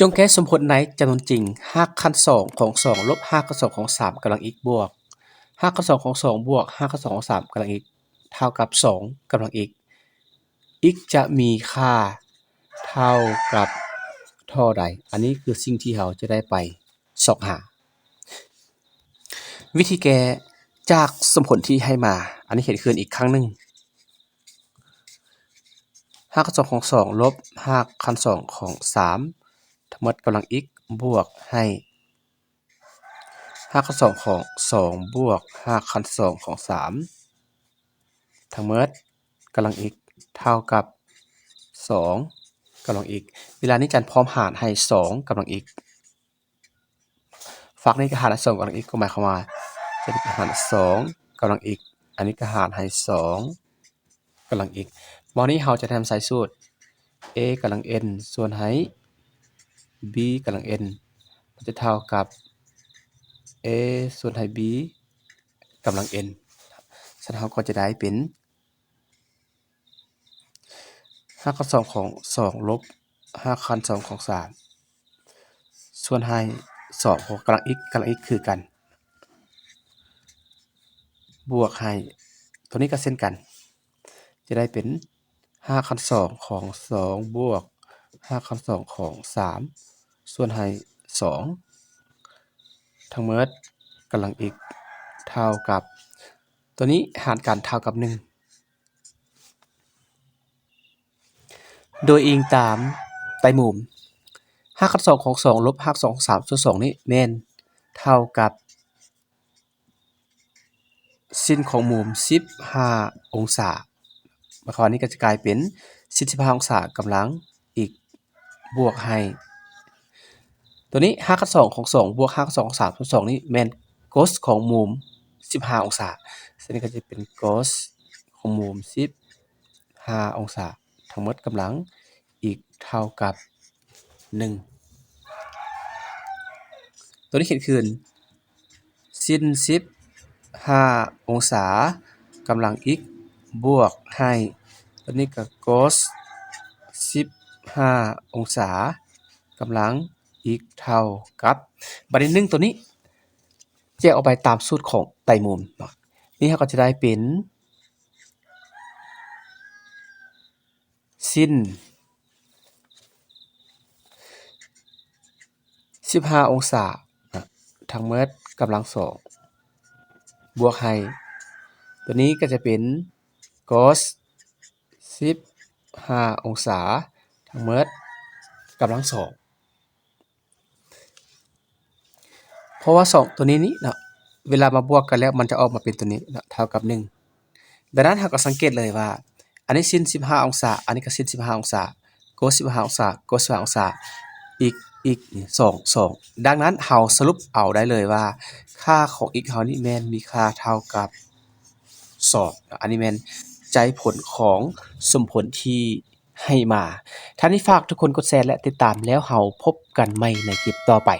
จงแก้สมผลในจำนวนจริง5คัน2ของ2ลบ5คัน2ของ3กำลังอีกบวก5คัน2ของ2บวก5คัน2ของ3กำลังอีก เท่ากับ2กำลังอีกอีกจะมีค่าเท่ากับเท่าใด อันนี้คือสิ่งที่เราจะได้ไปสอบหา วิธีแก้จากสมผลที่ให้มา อันนี้เห็นคืนอีกครั้งหนึ่ง5คัน2ของ2ลบ5คัน2ของ3 ทั้งหมดกำลังอีกบวกให้5คัน2ของ 2 บวก5คัน2ของ 3 ทั้งหมดกำลังอีกเท่ากับ 2กำลังอีกเวลานี้จันพร้อมหารให้ 2กำลังอีกฝักนี้ก็หารให้2กำลังอีกก็หมายความว่าจะเป็นหาร2กำลังอีกอันนี้ก็หารให้ 2กำลังอีกมอนี้เราจะทำใส่สูตร a กำลัง n ส่วนให้ b กำลัง n มันจะเท่ากับ a ส่วนให้ b กำลัง n ฉะนั้นเราก็จะได้เป็น5คัน2ของ2ลบ5คัน2ของ3ส่วนให้2ของกำลัง x กำลัง x คือกัน บวกให้ตัวนี้ก็เช่นกัน จะได้เป็น5คัน2ของ2บวก5คัน2ของ3 ส่วนให้2ทั้งหมดกำลัง x เท่ากับ ตัวนี้หารกันเท่ากับ1โดยอิงตามไตรมุม5คัน2ของ2ลบ5คัน2ของ3ส่วน2นี้แม่นเท่ากับ สิ้นของมุม15องศาหมายความว่านี้ก็จะกลายเป็น45องศากำลังอีกบวกให้ ตัวนี้5คัน2ของ2บวก5คัน2ของ3ส่วน2นี้แมน cos ของมุม 15 องศาซึ่งนี้ก็จะเป็น cos ของมุม 15 องศา ทั้งหมดกำลังอีกเท่ากับ 1 ตัวนี้เขียนคืนสิ้น 15 องศากำลังอีกบวกให้ตัวนี้ก็ cos 15 องศากำลัง อีกเท่ากับบัดนี้1ตัวนี้แยกออกไปตามสูตรของไตรมุมเนาะนี่เราก็จะได้เป็นสิ้น15องศาทั้งหมดกำลัง2บวกให้ตัวนี้ก็จะเป็น cos 15องศาทั้งหมดกำลัง2 เพราะว่า 2 ตัวนี้นี่เนาะเวลามาบวกกันแล้วมันจะออกมาเป็นตัวนี้เนาะเท่ากับ 1 ดังนั้นเราก็สังเกตเลยว่า อันนี้สิ้น 15 องศา อันนี้ก็สิ้น 15 องศา cos 15 องศา cos 15 องศาอีกอีก2 2ดังนั้นเราสรุปเอาได้เลยว่า ค่าของ x เรานี่แมนมีค่าเท่ากับ2อันนี้แมนใจผลของสมผลที่ให้มาท่านนี้ฝากทุกคนกดแชร์และติดตามแล้วเราพบกันใหม่ในคลิปต่อไป